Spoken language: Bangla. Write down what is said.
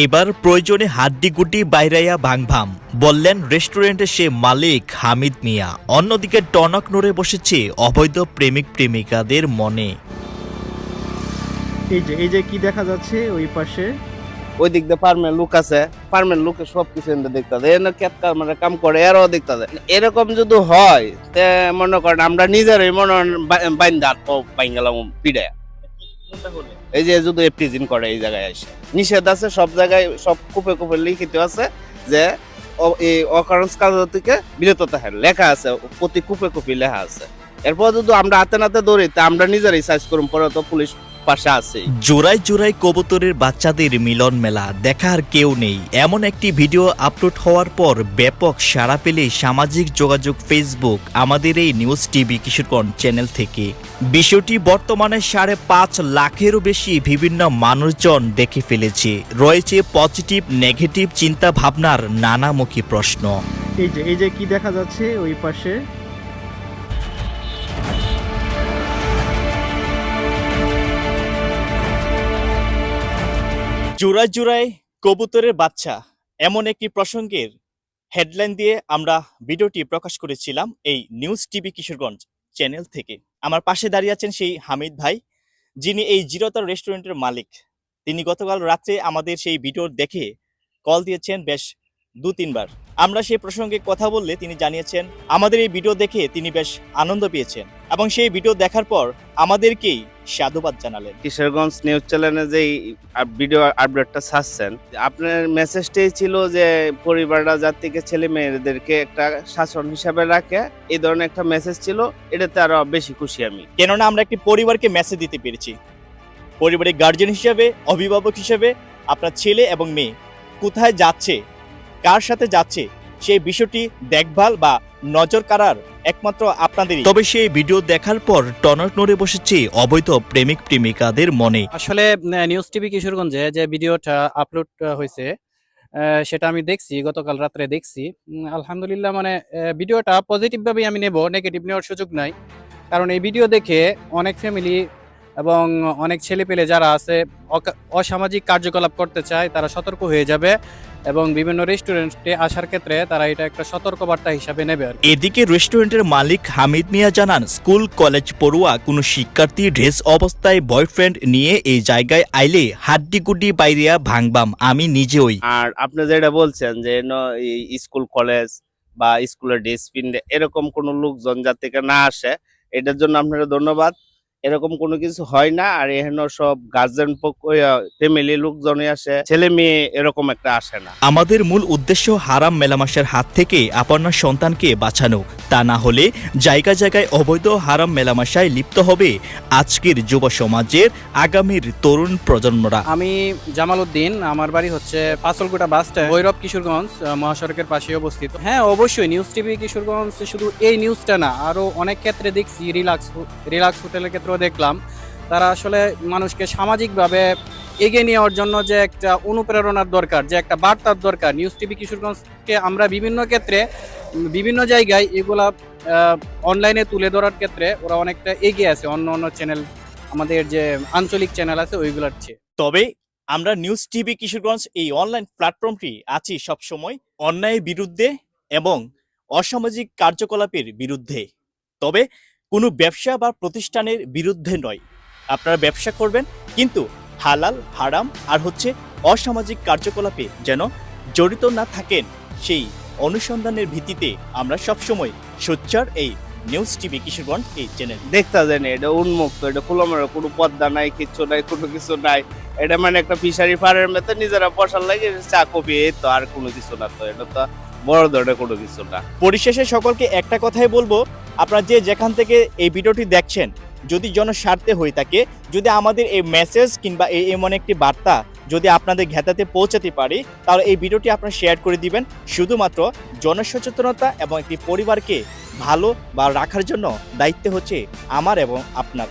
এবার প্রয়োজনে হাড্ডি গুড্ডি বাইরাইয়া ভাংভাম। বললেন রেস্টুরেন্টের সে মালিক হামিদ মিয়া। অন্যদিকে টনক নড়ে বসেছে অবৈধ প্রেমিক প্রেমিকাদের মনে। এই যে এই যে কি দেখা যাচ্ছে ওই পাশে? ওই দিক দিয়ে ফার্মের লোক আছে। ফার্মের লোকে সব কিছু এনে দেখতে হবে। এনে কাম মানে কাম করে এরাও দেখতে হবে। এরকম যদি হয় তে মনে করেন আমরা নিজেরই মনে বাইন্দা পাই গেলাম পিড়ে এই যে যদি প্রিজিন করে এই জায়গায় এসে নিষেধ আছে, সব জায়গায়, সব কুপে কুপে লিখিত আছে যে এই অকারণস কাজ থেকে বিরত থাকেন। লেখা আছে, প্রতি কুপে কুপি লেখা আছে। এরপর যদি আমরা হাতে নাতে দৌড়ি তা আমরা নিজেরাই সাইজ করুন, পরে তো পুলিশ পাশে আছেই জোড়ায় জোড়ায় কবুতরের বাচ্চাদের মিলন মেলা দেখার কেউ নেই। এমন একটি ভিডিও আপলোড হওয়ার পর ব্যাপক সাড়া পেলে সামাজিক যোগাযোগ ফেসবুক আমাদের এই নিউজ টিভি কিশোরগঞ্জ চ্যানেল থেকে। বিষয়টি বর্তমানে সাড়ে পাঁচ লাখেরও বেশি বিভিন্ন মানুষজন দেখে ফেলেছে। রয়েছে পজিটিভ নেগেটিভ চিন্তা ভাবনার নানামুখী প্রশ্ন। এই যে এই যে কি দেখা যাচ্ছে ওই পাশে? জোড়ায় জোড়ায় কবুতরের বাচ্চা, এমন একটি প্রসঙ্গের হেডলাইন দিয়ে আমরা ভিডিওটি প্রকাশ করেছিলাম এই নিউজ টিভি কিশোরগঞ্জ চ্যানেল থেকে। আমার পাশে দাঁড়িয়ে আছেন সেই হামিদ ভাই, যিনি এই জিরোতার রেস্টুরেন্টের মালিক। তিনি গতকাল রাত্রে আমাদের সেই ভিডিও দেখে কল দিয়েছেন বেশ দু তিনবার। আমরা সেই প্রসঙ্গে কথা বললে তিনি জানিয়েছেন, আমাদের এই ভিডিও দেখে তিনি বেশ আনন্দ পেয়েছেন এবং সেই ভিডিও দেখার পর আমাদেরকেই সাধুবাদ জানালেন। কিশোরগঞ্জ নিউজ চ্যানেলে যে ভিডিও আপডেটটা ছাড়ছেন আপনার মেসেজটাই ছিল যে পরিবাররা জাতিকে ছেলে মেয়েদেরকে একটা শাসন হিসাবে রাখে। এই ধরনের একটা মেসেজ ছিল এটাতে আরও বেশি খুশি আমি। কেননা আমরা একটি পরিবারকে মেসেজ দিতে পেরেছি। পরিবারের গার্জেন হিসেবে অভিভাবক হিসেবে আপনার ছেলে এবং মেয়ে কোথায় যাচ্ছে কার সাথে যাচ্ছে সেই বিষয়টি দেখভাল বা নজর কাড়ার একমাত্র আপনাদেরই। তবে সেই ভিডিও দেখার পর টনক নড়ে বসেছে অবৈধ প্রেমিক প্রেমিকাদের মনে। আসলে নিউজ টিভি কিশোরগঞ্জে যে ভিডিওটা আপলোড হয়েছে সেটা আমি দেখছি গতকাল রাত্রে দেখছি। আলহামদুলিল্লাহ মানে ভিডিওটা পজিটিভ ভাবেই আমি নেব নেগেটিভ নেওয়ার সুযোগ নাই। কারণ এই ভিডিও দেখে অনেক ফ্যামিলি এবং অনেক ছেলে পেলে যারা আছে অকা- অসামাজিক কার্যকলাপ করতে চায় তারা সতর্ক হয়ে যাবে এবং বিভিন্ন রেস্টুরেন্টে আসার ক্ষেত্রে তারা এটা একটা সতর্কবার্তা হিসাবে নেবে। এদিকে রেস্টুরেন্টের মালিক হামিদ মিয়া জানান স্কুল কলেজ পড়ুয়া কোনো শিক্ষার্থী ড্রেস অবস্থায় বয়ফ্রেন্ড নিয়ে এই জায়গায় আইলে হাড্ডি গুড্ডি বাইরিয়া ভাঙবাম আমি নিজেই আর আপনি যেটা বলছেন যে স্কুল কলেজ বা স্কুলের ডিসিপ্লিন এরকম কোনো লোকজন যাতে থেকে না আসে এটার জন্য আপনারা ধন্যবাদ এরকম কোনো কিছু হয় না। আর এখানে সব গার্জেন ফ্যামিলি লোকজনই আসে ছেলে মেয়ে এরকম একটা আসে না। আমাদের মূল উদ্দেশ্য হারাম মেলামাসের হাত থেকে আপনার সন্তানকে বাঁচানো। তা না হলে জায়গা জায়গায় অবৈধ হারাম মেলামাশায় লিপ্ত হবে আজকের যুব সমাজের আগামীর তরুণ প্রজন্মরা। আমি জামাল উদ্দিন আমার বাড়ি হচ্ছে পাঁচলকুটা বাস স্ট্যান্ড ভৈরব কিশোরগঞ্জ মহাসড়কের পাশে অবস্থিত। হ্যাঁ অবশ্যই নিউজ টিভি কিশোরগঞ্জ শুধু এই নিউজটা না আরও অনেক ক্ষেত্রে দেখছি রিলাক্স রিলাক্স হোটেলের ক্ষেত্রেও দেখলাম, তারা আসলে মানুষকে সামাজিকভাবে এগিয়ে নেওয়ার জন্য যে একটা অনুপ্রেরণার দরকার, যে একটা বার্তার দরকার। নিউজ টিভি কিশোরগঞ্জকে আমরা বিভিন্ন ক্ষেত্রে, বিভিন্ন জায়গায় এগুলা অনলাইনে তুলে ধরার ক্ষেত্রে ওরা অনেকটা এগিয়ে আছে। অন্য অন্য চ্যানেল আমাদের যে আঞ্চলিক চ্যানেল আছে, ওইগুলোর চেয়ে। তবে আমরা নিউজ টিভি কিশোরগঞ্জ এই অনলাইন প্ল্যাটফর্মটি আছি সবসময় অন্যায়ের বিরুদ্ধে এবং অসামাজিক কার্যকলাপের বিরুদ্ধে। তবে কোনো ব্যবসা বা প্রতিষ্ঠানের বিরুদ্ধে নয়। আপনারা ব্যবসা করবেন, কিন্তু হালাল, হারাম আর হচ্ছে অসামাজিক কার্যকলাপে যেন জড়িত না থাকেন, সেই অনুসন্ধানের ভিত্তিতে আমরা সবসময় সোচ্চার এই নিউজ টিভি কিশোরগঞ্জ এই চ্যানেল দেখতে জানি এটা উন্মুক্ত, এটা খোলামেলা, কোনো পদ্মা নাই, কিচ্ছু নাই, কোনো কিছু নাই। এটা মানে একটা ফিশারি ফারের মতো নিজেরা বসার লাগে, চা, কফি, এই তো, আর কোনো কিছু না তো, এটা তো বড় ধরনের কোনো কিছু না। পরিশেষে সকলকে একটা কথাই বলব, আপনারা যে যেখান থেকে এই ভিডিওটি দেখছেন, যদি জনস্বার্থে হয়ে থাকে, যদি আমাদের এই মেসেজ কিংবা এই এমন একটি বার্তা যদি আপনাদের ঘেতাতে পৌঁছাতে পারি, তাহলে এই ভিডিওটি আপনারা শেয়ার করে দিবেন। শুধুমাত্র জনসচেতনতা এবং একটি পরিবারকে ভালো বা রাখার জন্য দায়িত্ব হচ্ছে আমার এবং আপনার।